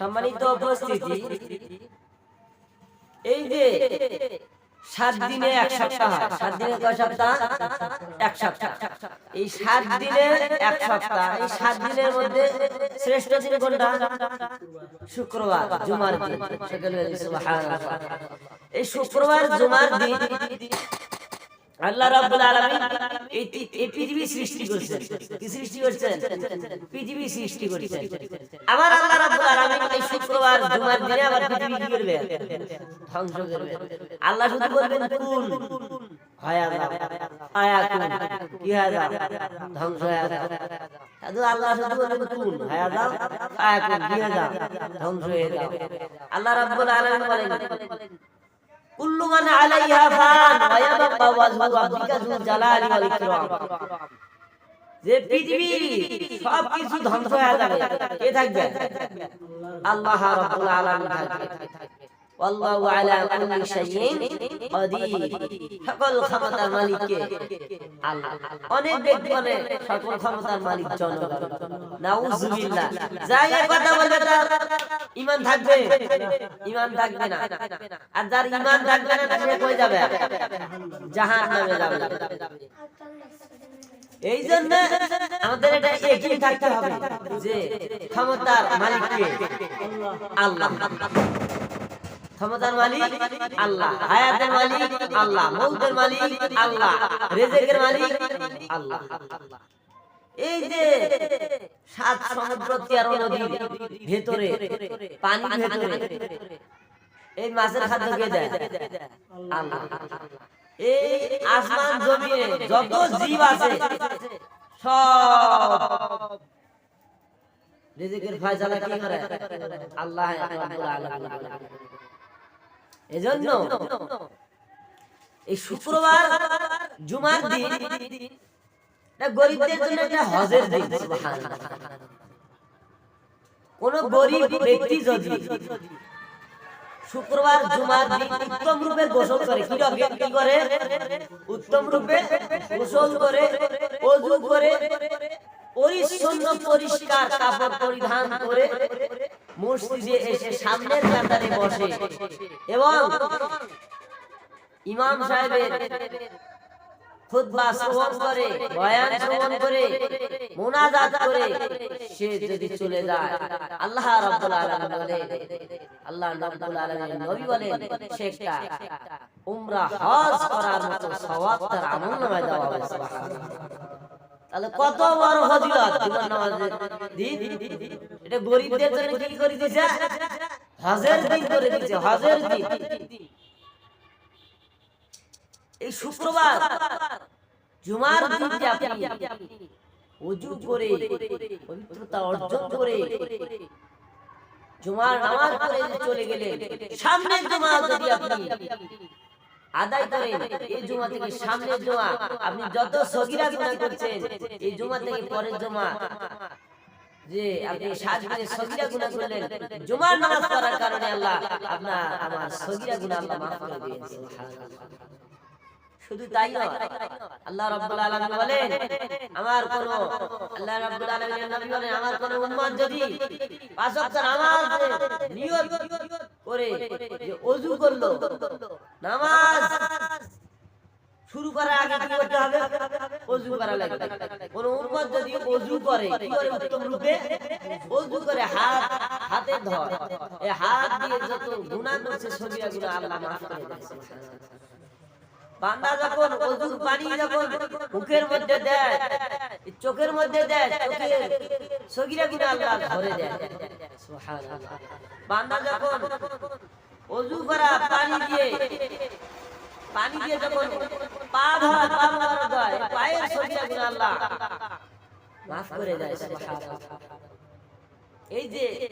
সম্মানিত উপস্থিতি, এই যে সাত দিনে এক সপ্তাহ, সাত দিনে কয় সপ্তাহ? এক সপ্তাহ। এই সাত দিনে এক সপ্তাহ, এই সাত দিনের মধ্যে শ্রেষ্ঠ দিন কোনটা? শুক্রবার, জুমার দিন। এই শুক্রবার, জুমার দিন আল্লাহ রাব্বুল আলামিন এই এই পৃথিবী সৃষ্টি করেছেন। কি সৃষ্টি করেছেন? পৃথিবী সৃষ্টি করেছেন। আমার আল্লাহ রাব্বুল আলামিন এই শুক্রবার, জুমার দিনে আবার পৃথিবী কি করবে ধ্বংস করবে আল্লাহ শুধু বলবেন কুন কুন ধ্বংস শুধু আল্লাহ শুধু বলবেন কুন কুন ধ্বংস হয়ে যাও আল্লাহ রাব্বুল আলামিন বলেন কুল্লু মান আলাইহা ফান ওয়া ইয়াবকা ওয়াজহু রাব্বিকা জালালি ওয়াল ইকরাম। যে পৃথিবী সব কিছু ধ্বংস হয়ে যাবে। কে থাকবে? আল্লাহ রাব্বুল আলামিন থাকবে। আল্লাহু আলা কুল্লি শাইইন। সকল ক্ষমতার অনেক ক্ষমতার মালিক যাই থাকবে থাকবে না আর যার থাকবে না যাবে এই জন্য আমাদের এটা একই থাকতে হবে যে ক্ষমতার মালিক কে আল্লাহ। ক্ষমতার মালিক আল্লাহ, হায়াতের মালিক আল্লাহ, মৌতের মালিক আল্লাহ, রেজেকের মালিক আল্লাহ। এই যে সাত সমুদ্র ভেতরে, পানি ভেতরে, এই মাছের খাদ্য কে দেয়? আল্লাহ। এই আসমান জমিনে যত জীব আছে, সব কি করে আল্লাহ। এজন্য এই শুক্রবার, জুমার দিন গরিবদের জন্য হজের দিন কোন গরিব ব্যক্তি যদি শুক্রবার, জুমার দিন উত্তম রূপে গোসল করে, কি করে? উত্তম রূপে গোসল করে ওযু করে, পরিচ্ছন্ন, পরিষ্কার কাপড় পরিধান করে মসজিদে এসে সামনের কাতারে বসে। এবং ইমাম সাহেবের চলে যায়, আল্লাহ উমরা হজ করার মতো তার দেওয়া তাহলে কত বড় ফজিলত জুমার নামাজের দিন এটা গরিবদের জন্য কি করে দিয়েছে হজের দিন করে দিয়েছে হজের দিন। এই শুক্রবার, জুমার আপনি ওযু করে, পবিত্রতা অর্জন করে, জুমার নামাজ পড়ে চলে গেলেন। সামনে জুমা যদি আপনি আদায় এই জুমা থেকে জমা। আপনি যত সগিরা গুণা করছেন, এই জুমা থেকে পরের জমা। যে আপনি সাত সগিরা গুণা করলেন, জুমার নামাজ পড়ার কারণে আল্লাহ আপনার, আমার সগিরা গুণা আল্লাহ মাফ করে দিয়েছেন শুধু তাই নয়, আল্লাহ রাব্বুল আলামিন বলেন আমার কোন আল্লাহ রাব্বুল আলামিনের নবী বলেন আমার কোন উম্মত যদি পাঁচ ওয়াক্ত নামাজ নিয়ত করে যে ওযু করল, নামাজ শুরু করার আগে কি করতে হবে? ওযু করা লাগবে। কোন উম্মত যদি ওযু করে, কি করে উত্তম রূপে? ওযু করে হাত, হাতে ধর। এই হাত দিয়ে যত গুনাহ করছে গুনাহ আল্লাহ মাফ করে সুবহানাল্লাহ বান্দা যখন অজুর পানি যখন মুখের মধ্যে দেয় চোখের মধ্যে দেয় চোখের সগিরা গুলো আল্লাহ ধরে দেয়। বান্দা যখন অজু করা পানি দিয়ে পানি দিয়ে যখন পা ধরা পা ধরা দেয় পায়ের সগিরা গুলো আল্লাহ মাফ করে দেয় এই যে